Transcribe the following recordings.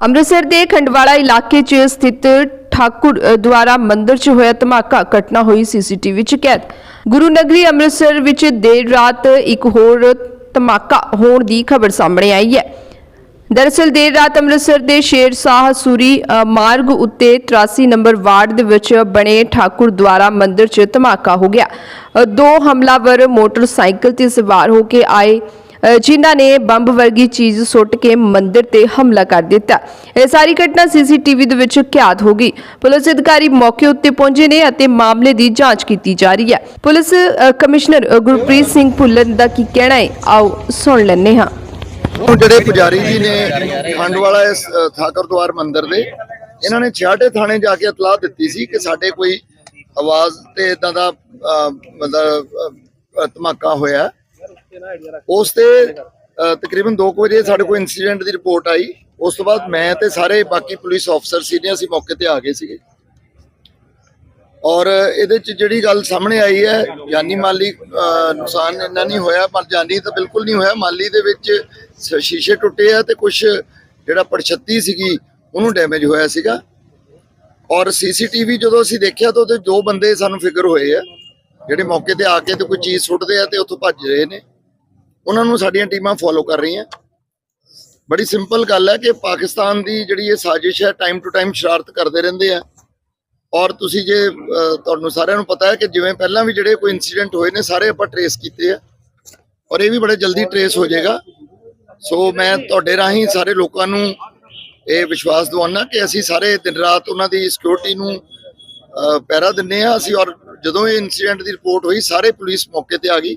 ਅੰਮ੍ਰਿਤਸਰ ਦੇ ਖੰਡਵਾਲਾ ਇਲਾਕੇ 'ਚ ਸਥਿਤ ਠਾਕੁਰ ਦੁਆਰਾ ਮੰਦਿਰ 'ਚ ਹੋਇਆ ਧਮਾਕਾ, ਘਟਨਾ ਹੋਈ ਸੀਸੀਟੀਵੀ 'ਚ ਕੈਦ। ਗੁਰੂ ਨਗਰੀ ਅੰਮ੍ਰਿਤਸਰ ਵਿੱਚ ਦੇਰ ਰਾਤ ਇੱਕ ਹੋਰ ਧਮਾਕਾ ਹੋਣ ਦੀ ਖਬਰ ਸਾਹਮਣੇ ਆਈ ਹੈ। ਦਰਅਸਲ ਦੇਰ ਰਾਤ ਅੰਮ੍ਰਿਤਸਰ ਦੇ ਸ਼ੇਰ ਸ਼ਾਹ ਸੂਰੀ ਮਾਰਗ ਉੱਤੇ 83 ਨੰਬਰ ਵਾਰਡ ਦੇ ਵਿੱਚ ਬਣੇ ਠਾਕੁਰ ਦੁਆਰਾ ਮੰਦਿਰ 'ਚ ਧਮਾਕਾ ਹੋ ਗਿਆ। ਦੋ ਹਮਲਾਵਰ ਮੋਟਰਸਾਈਕਲ ਤੇ ਸਵਾਰ ਹੋ ਕੇ ਆਏ। ਜਿਨ੍ਹਾਂ ਨੇ ਬੰਬ ਵਰਗੀ ਚੀਜ਼ ਸੁੱਟ ਕੇ ਮੰਦਿਰ ਤੇ ਹਮਲਾ ਕਰ ਦਿੱਤਾ। ਇਹ ਸਾਰੀ ਘਟਨਾ ਸੀਸੀਟੀਵੀ ਦੇ ਵਿੱਚ ਕੈਦ ਹੋ ਗਈ। ਪੁਲਿਸ ਅਧਿਕਾਰੀ ਮੌਕੇ ਉੱਤੇ ਪਹੁੰਚੇ ਨੇ ਅਤੇ ਮਾਮਲੇ ਦੀ ਜਾਂਚ ਕੀਤੀ ਜਾ ਰਹੀ ਹੈ। ਪੁਲਿਸ ਕਮਿਸ਼ਨਰ ਗੁਰਪ੍ਰੀਤ ਸਿੰਘ ਭੁੱਲਰ ਦਾ ਕੀ ਕਹਿਣਾ ਹੈ? ਆਓ ਸੁਣ ਲੈਂਦੇ ਹਾਂ। ਉਹ ਜਿਹੜੇ ਪੁਜਾਰੀ ਜੀ ਨੇ ਖੰਡ ਇਸ ਅ, ਠਾਕੁਰ ਮੰਦਿਰ ਦੇ ਇਹਨਾਂ ਨੇ ਛਿਆਟੇ ਥਾਣੇ ਜਾ ਕੇ ਇਤਲਾਹ ਦਿੱਤੀ ਸੀ ਕਿ ਸਾਡੇ ਕੋਈ ਆਵਾਜ਼ ਤੇ ਇਦਾਂ ਦਾ ਮਤਲਬ ਧਮਾਕਾ ਹੋਇਆ। ਉਸ ਤੇ ਤਕਰੀਬਨ 2 ਵਜੇ ਸਾਡੇ ਕੋਲ ਇਨਸੀਡੈਂਟ ਦੀ ਰਿਪੋਰਟ ਆਈ। ਉਸ ਤੋਂ ਬਾਅਦ ਮੈਂ ਤੇ ਸਾਰੇ ਬਾਕੀ ਪੁਲਿਸ ਅਫਸਰ ਸੀਨੀਅਰ ਅਸੀਂ ਮੌਕੇ ਤੇ ਆ ਗਏ ਸੀਗੇ। ਔਰ ਇਹਦੇ ਚ ਜਿਹੜੀ ਗੱਲ ਸਾਹਮਣੇ ਆਈ ਹੈ ਜਾਨੀ ਮਾਲੀ ਨੁਕਸਾਨ ਇੰਨਾ ਨਹੀਂ ਹੋਇਆ ਪਰ ਜਾਨੀ ਤਾਂ ਬਿਲਕੁਲ ਨਹੀਂ ਹੋਇਆ। ਮਾਲੀ ਦੇ ਵਿੱਚ ਸ਼ੀਸ਼ੇ ਟੁੱਟੇ ਆ ਤੇ ਕੁਝ ਜਿਹੜਾ ਪਰਛੱਤੀ ਸੀਗੀ ਉਹਨੂੰ ਡੈਮੇਜ ਹੋਇਆ ਸੀਗਾ। ਔਰ ਸੀਸੀਟੀਵੀ ਜਦੋਂ ਅਸੀਂ ਦੇਖਿਆ ਤਾਂ ਉਹਦੇ ਦੋ ਬੰਦੇ ਸਾਨੂੰ ਫਿਗਰ ਹੋਏ ਆ ਜਿਹੜੇ ਮੌਕੇ ਤੇ ਆ ਕੇ ਤੇ ਕੋਈ ਚੀਜ਼ ਸੁੱਟਦੇ ਆ ਤੇ ਉੱਥੋਂ ਭੱਜ ਰਹੇ ਨੇ। ਉਹਨਾਂ ਨੂੰ ਸਾਡੀਆਂ ਟੀਮਾਂ ਫੋਲੋ ਕਰ ਰਹੀਆਂ। ਬੜੀ ਸਿੰਪਲ ਗੱਲ ਹੈ ਕਿ ਪਾਕਿਸਤਾਨ ਦੀ ਜਿਹੜੀ ਇਹ ਸਾਜ਼ਿਸ਼ ਹੈ ਟਾਈਮ ਟੂ ਟਾਈਮ ਸ਼ਰਾਰਤ ਕਰਦੇ ਰਹਿੰਦੇ ਆ। ਔਰ ਤੁਸੀਂ ਜੇ ਤੁਹਾਨੂੰ ਸਾਰਿਆਂ ਨੂੰ ਪਤਾ ਹੈ ਕਿ ਜਿਵੇਂ ਪਹਿਲਾਂ ਵੀ ਜਿਹੜੇ ਕੋਈ ਇਨਸੀਡੈਂਟ ਹੋਏ ਨੇ ਸਾਰੇ ਆਪਾਂ ਟਰੇਸ ਕੀਤੇ ਆ। ਔਰ ਇਹ ਵੀ ਬੜੇ ਜਲਦੀ ਟਰੇਸ ਹੋ ਜਾਏਗਾ। ਸੋ ਮੈਂ ਤੁਹਾਡੇ ਰਾਹੀਂ ਸਾਰੇ ਲੋਕਾਂ ਨੂੰ ਇਹ ਵਿਸ਼ਵਾਸ ਦਿਵਾਉਣਾ ਕਿ ਅਸੀਂ ਸਾਰੇ ਦਿਨ ਰਾਤ ਉਹਨਾਂ ਦੀ ਸਿਕਿਉਰਿਟੀ ਨੂੰ ਅਹ, ਪਹਿਰਾ ਦਿੰਨੇ ਆ। ਅਸੀਂ ਔਰ ਜਦੋਂ ਇਹ ਇਨਸੀਡੈਂਟ ਦੀ ਰਿਪੋਰਟ ਹੋਈ ਸਾਰੇ ਪੁਲਿਸ ਮੌਕੇ ਤੇ ਆ ਗਈ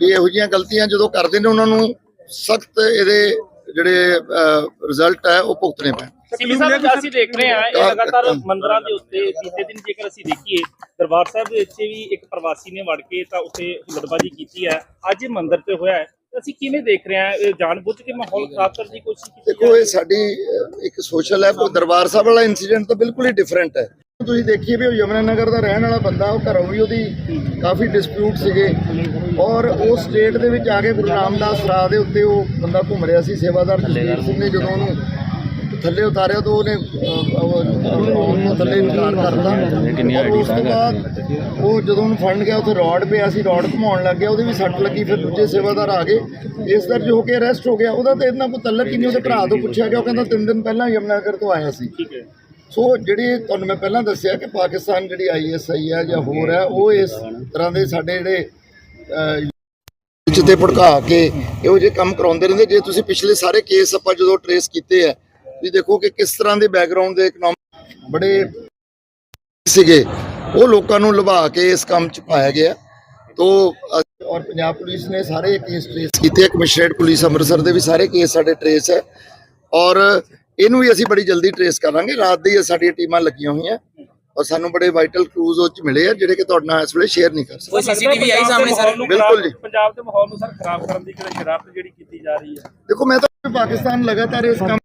ਵੀ ਇਹੋ ਜਿਹੀਆਂ ਗਲਤੀਆਂ ਜਦੋਂ ਕਰਦੇ ਨੇ ਉਹਨਾਂ ਨੂੰ ਸਖਤ ਇਹਦੇ ਜਿਹੜੇ ਰਿਜ਼ਲਟ ਹੈ ਉਹ ਭੁਗਤਣੇ ਪੈਣ। ਸਿੱਖੀ ਸਾਹਿਬ ਅਸੀਂ ਦੇਖ ਰਹੇ ਹਾਂ ਇਹ ਲਗਾਤਾਰ ਮੰਦਰਾਂ ਦੇ ਉੱਤੇ ਬੀਤੇ ਦਿਨ ਜੇਕਰ ਅਸੀਂ ਦੇਖੀਏ ਦਰਬਾਰ ਸਾਹਿਬ ਦੇ ਵਿੱਚ ਵੀ ਇੱਕ ਪ੍ਰਵਾਸੀ ਨੇ ਵੜ ਕੇ ਤਾਂ ਉੱਥੇ ਕੀਤੀ ਹੈ। ਅੱਜ ਇਹ ਮੰਦਿਰ ਤੇ ਹੋਇਆ ਹੈ। ਤਾਂ ਅਸੀਂ ਕਿਵੇਂ ਦੇਖ ਰਹੇ ਹਾਂ ਇਹ ਜਾਣਬੁੱਝ ਕੇ ਮਾਹੌਲ ਖਰਾਬ ਕਰਨ ਦੀ ਕੋਸ਼ਿਸ਼ ਕੀਤੀ ਦੇਖੋ ਇਹ ਸਾਡੀ ਅਹ, ਇੱਕ ਸੋਸ਼ਲ ਹੈ ਕੋਈ ਦਰਬਾਰ ਸਾਹਿਬ ਵਾਲਾ ਇਨਸੀਡੈਂਟ ਤਾਂ ਬਿਲਕੁਲ ਹੀ ਡਿਫਰੈਂਟ ਹੈ। ਤੁਸੀਂ ਦੇਖੀਏ ਵੀ ਉਹ ਯਮਨਾ ਨਗਰ ਦਾ ਰਹਿਣ ਵਾਲਾ ਬੰਦਾ ਉਹ ਘਰੋਂ ਵੀ ਉਹਦੀ ਕਾਫੀ ਡਿਸਪਿਊਟ ਸੀਗੇ। ਔਰ ਉਹ ਸਟੇਟ ਦੇ ਵਿੱਚ ਆ ਕੇ ਗੁਰੂ ਰਾਮਦਾਸ ਰਾਹ ਦੇ ਉੱਤੇ ਉਹ ਬੰਦਾ ਘੁੰਮ ਰਿਹਾ ਸੀ ਸੇਵਾਦਾਰ ਜਸਵੀਰ ਸਿੰਘ ਨੇ ਜਦੋਂ ਉਹਨੂੰ ਥੱਲੇ ਉਤਾਰਿਆ ਤਾਂ ਉਹਨੇ ਉਹਨੂੰ ਥੱਲੇ ਇਨਕਾਰ ਕਰਤਾ। ਔਰ ਉਸ ਤੋਂ ਬਾਅਦ ਉਹ ਜਦੋਂ ਉਹਨੂੰ ਫੜਨ ਗਿਆ ਉੱਥੇ ਰੋਡ ਪਿਆ ਸੀ ਰੋਡ ਘੁਮਾਉਣ ਲੱਗ ਗਿਆ ਉਹਦੇ ਵੀ ਸੱਟ ਲੱਗੀ ਫਿਰ ਦੂਜੇ ਸੇਵਾਦਾਰ ਆ ਗਏ। ਇਸ ਦਰਜ ਹੋ ਕੇ ਅਰੈਸਟ ਹੋ ਗਿਆ ਉਹਦਾ ਤਾਂ ਇਹਨਾਂ ਕੋਈ ਤਲਕ ਹੀ ਨਹੀਂ ਉਹਦੇ ਭਰਾ ਤੋਂ ਪੁੱਛਿਆ ਗਿਆ ਉਹ ਕਹਿੰਦਾ ਤਿੰਨ ਦਿਨ ਪਹਿਲਾਂ ਯਮਨਾਗਰ ਤੋਂ ਆਇਆ ਸੀ। ਠੀਕ ਹੈ। ਸੋ ਜਿਹੜੀ ਤੁਹਾਨੂੰ ਮੈਂ ਪਹਿਲਾਂ ਦੱਸਿਆ ਕਿ ਪਾਕਿਸਤਾਨ ਜਿਹੜੀ ਆਈਐਸਆਈ ਹੈ ਜਾਂ ਹੋਰ ਹੈ ਉਹ ਇਸ ਤਰ੍ਹਾਂ ਦੇ ਸਾਡੇ ਜਿਹੜੇ ਜਿੱਤੇ ਭੜਕਾ ਕੇ ਇਹੋ ਜਿਹੇ ਕੰਮ ਕਰਾਉਂਦੇ ਰਹਿੰਦੇ। ਜੇ ਤੁਸੀਂ ਪਿਛਲੇ ਸਾਰੇ ਕੇਸ ਆਪਾਂ ਜਦੋਂ ਟਰੇਸ ਕੀਤੇ ਆ ਵੀ ਦੇਖੋ ਕਿ ਕਿਸ ਤਰ੍ਹਾਂ ਦੇ ਬੈਕਗ੍ਰਾਉਂਡ ਦੇ ਇਕਨੋਮਿਕ ਬੜੇ ਸੀਗੇ। ਉਹ ਲੋਕਾਂ ਨੂੰ ਲੁਭਾ ਕੇ ਇਸ ਕੰਮ 'ਚ ਪਾਇਆ ਗਿਆ। ਤੋ ਔਰ ਪੰਜਾਬ ਪੁਲਿਸ ਨੇ ਸਾਰੇ ਕੇਸ ਟਰੇਸ ਕੀਤੇ ਕਮਿਸ਼ਨਰੇਟ ਪੁਲਿਸ ਅੰਮ੍ਰਿਤਸਰ ਦੇ ਵੀ ਸਾਰੇ ਕੇਸ ਸਾਡੇ ਟਰੇਸ ਹੈ ਔਰ ਇਹਨੂੰ ਵੀ ਅਸੀਂ ਬੜੀ ਜਲਦੀ ਟਰੇਸ ਕਰਾਂਗੇ। ਰਾਤ ਦੀ ਸਾਡੀਆਂ ਟੀਮਾਂ ਲੱਗੀਆਂ ਹੋਈਆਂ ਔਰ ਸਾਨੂੰ ਬੜੇ ਵਾਈਟਲ ਕਲੂਜ਼ ਉਹ ਚ ਮਿਲੇ ਆ ਜਿਹੜੇ ਕਿ ਤੁਹਾਡੇ ਨਾਲ ਇਸ ਵੇਲੇ ਸ਼ੇਅਰ ਨਹੀਂ ਕਰ ਸਕਦੇ। ਕੋਈ ਸੀਸੀਟੀਵੀ ਆਈ ਸਾਹਮਣੇ ਸਰ? ਬਿਲਕੁਲ ਜੀ। ਪੰਜਾਬ ਦੇ ਮਾਹੌਲ ਨੂੰ ਸਰ ਖਰਾਬ ਕਰਨ ਦੀ ਕਿਹੜੀ ਸ਼ਰਾਰਤ ਜਿਹੜੀ ਕੀਤੀ ਜਾ ਰਹੀ ਹੈ। ਦੇਖੋ ਮੈਂ ਤਾਂ ਪਾਕਿਸਤਾਨ ਲਗਾਤਾਰ ਇਸ ਕੰਮ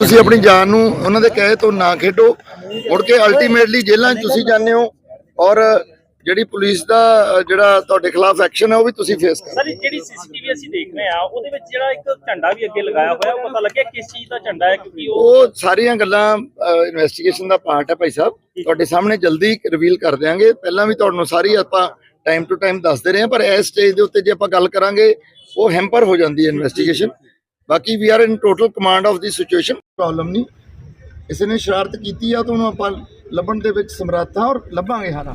ਤੁਸੀਂ ਆਪਣੀ ਜਾਨ ਨੂੰ ਉਹਨਾਂ ਦੇ ਕਹੇ ਤੋਂ ਨਾ ਖੇਡੋ। ਮੁੜ ਕੇ ਅਲਟੀਮੇਟਲੀ ਜੇਲ੍ਹਾਂ 'ਚ ਤੁਸੀਂ ਜਾਂਦੇ ਹੋ ਔਰ ਜਿਹੜੀ ਪੁਲਿਸ ਦਾ ਜਿਹੜਾ ਤੁਹਾਡੇ ਖਿਲਾਫ ਐਕਸ਼ਨ ਹੈ ਉਹ ਵੀ ਤੁਸੀਂ ਫੇਸ ਕਰ ਸਰ ਜਿਹੜੀ ਸੀਸੀਟੀਵੀ ਅਸੀਂ ਦੇਖ ਰਹੇ ਹਾਂ ਉਹਦੇ ਵਿੱਚ ਜਿਹੜਾ ਇੱਕ ਝੰਡਾ ਵੀ ਅੱਗੇ ਲਗਾਇਆ ਹੋਇਆ ਉਹ ਪਤਾ ਲੱਗਿਆ ਕਿਸ ਚੀਜ਼ ਦਾ ਝੰਡਾ ਹੈ ਕਿਉਂਕਿ ਉਹ ਸਾਰੀਆਂ ਗੱਲਾਂ ਇਨਵੈਸਟੀਗੇਸ਼ਨ ਦਾ ਪਾਰਟ ਹੈ ਭਾਈ ਸਾਹਿਬ। ਤੁਹਾਡੇ ਸਾਹਮਣੇ ਜਲਦੀ ਰਿਵੀਲ ਕਰ ਦਿਆਂਗੇ। ਪਹਿਲਾਂ ਵੀ ਤੁਹਾਨੂੰ ਸਾਰੀ ਆਪਾਂ ਟਾਈਮ ਟੂ ਟਾਈਮ ਦੱਸਦੇ ਰਹੇ ਹਾਂ ਪਰ ਇਸ ਸਟੇਜ ਦੇ ਉੱਤੇ ਜੇ ਆਪਾਂ ਗੱਲ ਕਰਾਂਗੇ ਉਹ ਹੈਂਪਰ ਹੋ ਜਾਂਦੀ ਹੈ ਇਨਵੈਸਟੀਗੇਸ਼ਨ ਬਾਕੀ we are in total command of the situation problem ਨਹੀਂ। ਕਿਸੇ ਨੇ ਸ਼ਰਾਰਤ ਕੀਤੀ ਆ ਤਾਂ ਉਹਨੂੰ ਆਪਾਂ ਲੱਭਣ ਦੇ ਵਿੱਚ ਸਮਰੱਥ ਹਾਂ ਔਰ ਲੱਭਾਂਗੇ ਹਾਰਾਂ।